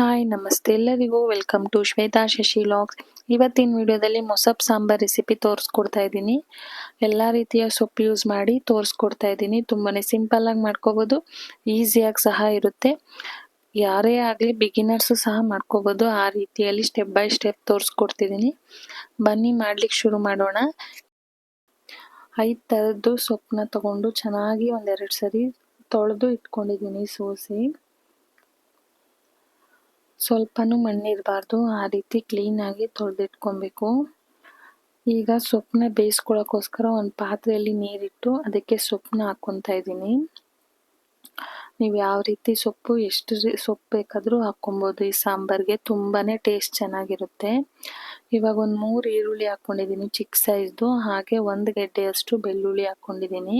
Hi, ನಮಸ್ತೆ. ಎಲ್ಲರಿಗೂ welcome to Shweta Shashi vlogs ಇವತ್ತಿನ ವಿಡಿಯೋದಲ್ಲಿ ಮೊಸಪ್ ಸಾಂಬಾರ್ ರೆಸಿಪಿ ತೋರಿಸ್ಕೊಡ್ತಾ ಇದ್ದೀನಿ. ಎಲ್ಲ ರೀತಿಯ ಸೊಪ್ಪು ಯೂಸ್ ಮಾಡಿ ತೋರಿಸ್ಕೊಡ್ತಾ ಇದ್ದೀನಿ. ತುಂಬಾ ಸಿಂಪಲ್ಲಾಗಿ ಮಾಡ್ಕೋಬೋದು ಈಸಿಯಾಗಿ ಸಹ ಇರುತ್ತೆ. ಯಾರೇ ಆಗಲಿ ಬಿಗಿನರ್ಸು ಸಹ ಮಾಡ್ಕೋಬೋದು. ಆ ರೀತಿಯಲ್ಲಿ ಸ್ಟೆಪ್ ಬೈ ಸ್ಟೆಪ್ ತೋರಿಸ್ಕೊಡ್ತಿದ್ದೀನಿ. ಬನ್ನಿ ಮಾಡ್ಲಿಕ್ಕೆ ಶುರು ಮಾಡೋಣ. ಐದು ಥರದ್ದು ಸೊಪ್ಪನ್ನ ತಗೊಂಡು ಚೆನ್ನಾಗಿ ಒಂದೆರಡು ಸರಿ ತೊಳೆದು ಇಟ್ಕೊಂಡಿದ್ದೀನಿ ಸೋಸಿ. ಸ್ವಲ್ಪನೂ ಮಣ್ಣಿರಬಾರ್ದು. ಆ ರೀತಿ ಕ್ಲೀನಾಗಿ ತೊಳೆದಿಟ್ಕೊಬೇಕು. ಈಗ ಸೊಪ್ಪನ್ನ ಬೇಯಿಸ್ಕೊಳ್ಳೋಕ್ಕೋಸ್ಕರ ಒಂದು ಪಾತ್ರೆಯಲ್ಲಿ ನೀರಿಟ್ಟು ಅದಕ್ಕೆ ಸೊಪ್ಪನ್ನ ಹಾಕ್ಕೊತಾ ಇದ್ದೀನಿ. ನೀವು ಯಾವ ರೀತಿ ಸೊಪ್ಪು, ಎಷ್ಟು ಸೊಪ್ಪು ಬೇಕಾದರೂ ಹಾಕ್ಕೊಬೋದು. ಈ ಸಾಂಬಾರಿಗೆ ತುಂಬಾ ಟೇಸ್ಟ್ ಚೆನ್ನಾಗಿರುತ್ತೆ. ಇವಾಗ ಒಂದು ಮೂರು ಈರುಳ್ಳಿ ಹಾಕ್ಕೊಂಡಿದ್ದೀನಿ ಚಿಕ್ಕ ಸೈಜ್ದು ಹಾಗೆ ಒಂದು ಗೆಡ್ಡೆಯಷ್ಟು ಬೆಳ್ಳುಳ್ಳಿ ಹಾಕ್ಕೊಂಡಿದ್ದೀನಿ.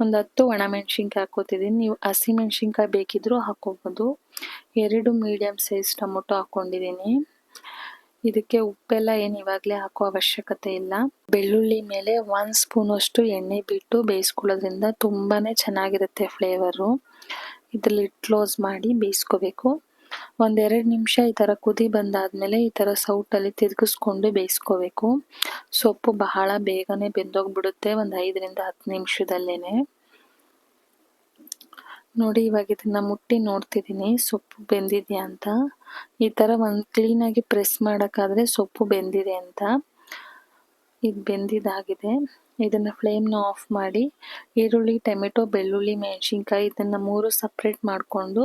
ಒಂದು ಹತ್ತು ಒಣಮೆಣ್ಸಿನ್ಕಾಯಿ ಹಾಕೋತಿದ್ದೀನಿ ನೀವು ಹಸಿಮೆಣ್ಸಿನ್ಕಾಯಿ ಬೇಕಿದ್ದರೂ ಹಾಕೋಬೋದು ಎರಡು ಮೀಡಿಯಮ್ ಸೈಜ್ ಟೊಮೊಟೊ ಹಾಕ್ಕೊಂಡಿದ್ದೀನಿ ಇದಕ್ಕೆ ಉಪ್ಪೆಲ್ಲ ಏನು ಇವಾಗಲೇ ಹಾಕೋ ಅವಶ್ಯಕತೆ ಇಲ್ಲ. ಬೆಳ್ಳುಳ್ಳಿ ಮೇಲೆ ಒಂದು ಸ್ಪೂನಷ್ಟು ಎಣ್ಣೆ ಬಿಟ್ಟು ಬೇಯಿಸ್ಕೊಳ್ಳೋದ್ರಿಂದ ತುಂಬಾ ಚೆನ್ನಾಗಿರುತ್ತೆ ಫ್ಲೇವರು ಇದರಲ್ಲಿ ಕ್ಲೋಸ್ ಮಾಡಿ ಬೇಯಿಸ್ಕೋಬೇಕು. ಒಂದೆರಡು ನಿಮಿಷ ಈ ಥರ ಕುದಿ ಬಂದಾದಮೇಲೆ ಈ ಥರ ಸೌಟಲ್ಲಿ ತಿರುಗಿಸ್ಕೊಂಡು ಬೇಯಿಸ್ಕೋಬೇಕು. ಸೊಪ್ಪು ಬಹಳ ಬೇಗನೆ ಬೆಂದೋಗ್ಬಿಡುತ್ತೆ ಒಂದು ಐದರಿಂದ ಹತ್ತು ನಿಮಿಷದಲ್ಲೇನೆ. ನೋಡಿ, ಇವಾಗ ಇದನ್ನ ಮುಟ್ಟಿ ನೋಡ್ತಿದ್ದೀನಿ ಸೊಪ್ಪು ಬೆಂದಿದ್ಯಾ ಅಂತ. ಈ ಥರ ಒಂದು ಕ್ಲೀನಾಗಿ ಪ್ರೆಸ್ ಮಾಡೋಕ್ಕಾದ್ರೆ ಸೊಪ್ಪು ಬೆಂದಿದೆ ಅಂತ. ಇದು ಬೆಂದಿದ್ದಾಗಿದೆ ಇದನ್ನು ಫ್ಲೇಮ್ನ ಆಫ್ ಮಾಡಿ, ಈರುಳ್ಳಿ, ಟೊಮೆಟೊ, ಬೆಳ್ಳುಳ್ಳಿ, ಮೆಣಸಿನ್ಕಾಯಿ ಇದನ್ನ ಮೂರು ಸಪ್ರೇಟ್ ಮಾಡಿಕೊಂಡು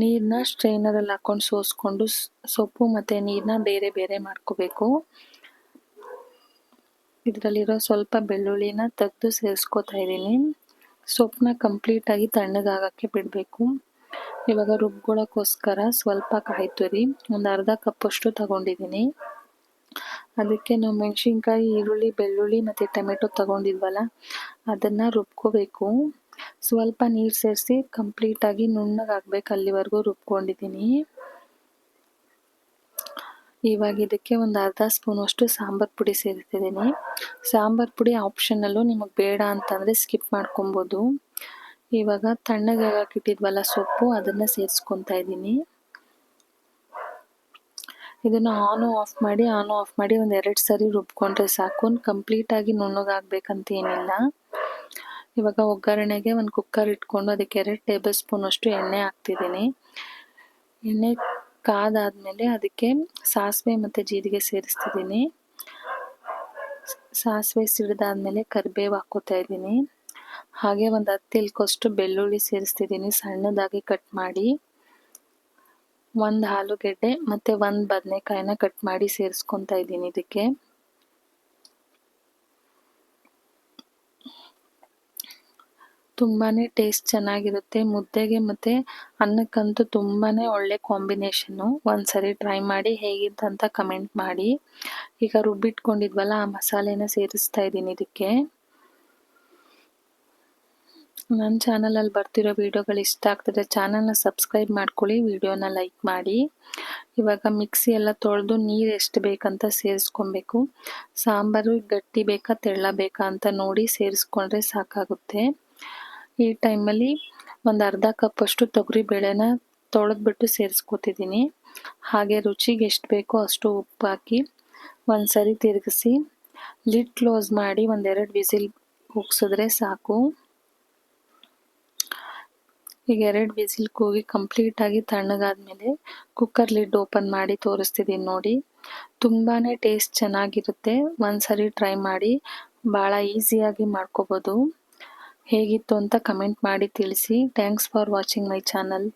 ನೀರನ್ನ ಸ್ಟ್ರೈನರಲ್ಲಿ ಹಾಕೊಂಡು ಸೋಸ್ಕೊಂಡು ಸೊಪ್ಪು ಮತ್ತು ನೀರನ್ನ ಬೇರೆ ಬೇರೆ ಮಾಡ್ಕೋಬೇಕು. ಇದರಲ್ಲಿರೋ ಸ್ವಲ್ಪ ಬೆಳ್ಳುಳ್ಳಿನ ತೆಗೆದು ಸೇರಿಸ್ಕೊತಾ ಇದ್ದೀನಿ. ಸೊಪ್ಪನ್ನ ಕಂಪ್ಲೀಟಾಗಿ ತಣ್ಣಗಾಗಕ್ಕೆ ಬಿಡಬೇಕು. ಇವಾಗ ರುಬ್ಕೊಳ್ಳೋಕ್ಕೋಸ್ಕರ ಸ್ವಲ್ಪ ಕಾಯಿ ತುರಿ, ಒಂದು ಅರ್ಧ ಕಪ್ಪಷ್ಟು ತಗೊಂಡಿದ್ದೀನಿ. ಅದಕ್ಕೆ ನಾವು ಮೆಣಸಿನ್ಕಾಯಿ, ಈರುಳ್ಳಿ, ಬೆಳ್ಳುಳ್ಳಿ ಮತ್ತು ಟೊಮೆಟೊ ತಗೊಂಡಿದ್ವಲ್ಲ, ಅದನ್ನು ರುಬ್ಕೋಬೇಕು. ಸ್ವಲ್ಪ ನೀರು ಸೇರಿಸಿ ಕಂಪ್ಲೀಟಾಗಿ ನುಣ್ಣಗಾಗಬೇಕು, ಅಲ್ಲಿವರೆಗೂ ರುಬ್ಕೊಂಡಿದ್ದೀನಿ. ಇವಾಗ ಇದಕ್ಕೆ ಒಂದು ಅರ್ಧ ಸ್ಪೂನ್ ಅಷ್ಟು ಸಾಂಬಾರ್ ಪುಡಿ ಸೇರಿಸ್ತಿದ್ದೀನಿ ಸಾಂಬಾರ್ ಪುಡಿ ಆಪ್ಷನಲ್ಲು ನಿಮಗೆ ಬೇಡ ಅಂತಂದರೆ ಸ್ಕಿಪ್ ಮಾಡ್ಕೊಬೋದು. ಇವಾಗ ತಣ್ಣಗೆ ಇಟ್ಟಿದ್ವಲ್ಲ ಸೊಪ್ಪು, ಅದನ್ನು ಸೇರಿಸ್ಕೊತಾ ಇದ್ದೀನಿ. ಇದನ್ನು ಆನು ಆಫ್ ಮಾಡಿ ಆನು ಆಫ್ ಮಾಡಿ ಒಂದು ಎರಡು ಸರಿ ರುಬ್ಕೊಂಡ್ರೆ ಸಾಕು. ಕಂಪ್ಲೀಟಾಗಿ ನುಣ್ಣಗಾಗಬೇಕಂತ ಏನಿಲ್ಲ. ಇವಾಗ ಒಗ್ಗರಣೆಗೆ ಒಂದು ಕುಕ್ಕರ್ ಇಟ್ಕೊಂಡು ಅದಕ್ಕೆ ಎರಡು ಟೇಬಲ್ ಸ್ಪೂನ್ ಅಷ್ಟು ಎಣ್ಣೆ ಹಾಕ್ತಿದ್ದೀನಿ. ಎಣ್ಣೆ ಕಾದಾದ್ಮೇಲೆ ಅದಕ್ಕೆ ಸಾಸಿವೆ ಮತ್ತು ಜೀರಿಗೆ ಸೇರಿಸ್ತಿದ್ದೀನಿ. ಸಾಸಿವೆ ಸಿಡಿದಾದ್ಮೇಲೆ ಕರಿಬೇವು ಹಾಕೋತಾ ಇದ್ದೀನಿ. ಹಾಗೆ ಒಂದು ಹತ್ತು ಇಲ್ಕೋಷ್ಟು ಬೆಳ್ಳುಳ್ಳಿ ಸೇರಿಸ್ತಿದ್ದೀನಿ ಸಣ್ಣದಾಗಿ ಕಟ್ ಮಾಡಿ. ಒಂದು ಆಲೂಗೆಡ್ಡೆ ಮತ್ತು ಒಂದು ಬದನೆಕಾಯಿನ ಕಟ್ ಮಾಡಿ ಸೇರಿಸ್ಕೊತಾ ಇದ್ದೀನಿ ಇದಕ್ಕೆ. ತುಂಬಾ ಟೇಸ್ಟ್ ಚೆನ್ನಾಗಿರುತ್ತೆ. ಮುದ್ದೆಗೆ ಮತ್ತೆ ಅನ್ನಕ್ಕಂತೂ ತುಂಬಾನೇ ಒಳ್ಳೆ ಕಾಂಬಿನೇಷನ್ನು ಒಂದ್ಸರಿ ಟ್ರೈ ಮಾಡಿ ಹೇಗಿತ್ತು ಅಂತ ಕಮೆಂಟ್ ಮಾಡಿ. ಈಗ ರುಬ್ಬಿಟ್ಕೊಂಡಿದ್ವಲ್ಲ, ಆ ಮಸಾಲೆನ ಸೇರಿಸ್ತಾ ಇದ್ದೀನಿ ಇದಕ್ಕೆ. ನನ್ನ ಚಾನಲಲ್ಲಿ ಬರ್ತಿರೋ ವಿಡಿಯೋಗಳು ಇಷ್ಟ ಆಗ್ತದೆ ಚಾನಲ್ನ ಸಬ್ಸ್ಕ್ರೈಬ್ ಮಾಡ್ಕೊಳ್ಳಿ ವಿಡಿಯೋನ ಲೈಕ್ ಮಾಡಿ. ಇವಾಗ ಮಿಕ್ಸಿ ಎಲ್ಲ ತೊಳೆದು ನೀರು ಎಷ್ಟು ಬೇಕಂತ ಸೇರಿಸ್ಕೊಬೇಕು. ಸಾಂಬಾರು ಗಟ್ಟಿ ಬೇಕಾ, ತೆಳ್ಳ ಬೇಕಾ ಅಂತ ನೋಡಿ ಸೇರಿಸ್ಕೊಂಡ್ರೆ ಸಾಕಾಗುತ್ತೆ. ಈ ಟೈಮಲ್ಲಿ ಒಂದು ಅರ್ಧ ಕಪ್ಪಷ್ಟು ತೊಗರಿ ಬೇಳೆನ ತೊಳೆದ್ಬಿಟ್ಟು ಸೇರಿಸ್ಕೊತಿದ್ದೀನಿ ಹಾಗೆ ರುಚಿಗೆ ಎಷ್ಟು ಬೇಕೋ ಅಷ್ಟು ಉಪ್ಪು ಹಾಕಿ ಒಂದು ಸರಿ ತಿರುಗಿಸಿ ಲಿಡ್ ಕ್ಲೋಸ್ ಮಾಡಿ ಒಂದೆರಡು ವಿಸಿಲ್ ಕೂಗ್ಸಿದ್ರೆ ಸಾಕು. ಈಗ ಎರಡು ವಿಸಿಲ್ ಕೂಗಿ ಕಂಪ್ಲೀಟಾಗಿ ತಣ್ಣಗಾದ್ಮೇಲೆ ಕುಕ್ಕರ್ ಲಿಡ್ ಓಪನ್ ಮಾಡಿ ತೋರಿಸ್ತಿದ್ದೀನಿ ನೋಡಿ. ತುಂಬಾ ಟೇಸ್ಟ್ ಚೆನ್ನಾಗಿರುತ್ತೆ. ಒಂದ್ಸರಿ ಟ್ರೈ ಮಾಡಿ. ಭಾಳ ಈಸಿಯಾಗಿ ಮಾಡ್ಕೋಬೋದು. ಹೇಗಿತ್ತು ಅಂತ ಕಮೆಂಟ್ ಮಾಡಿ ತಿಳಿಸಿ. Thanks for watching my channel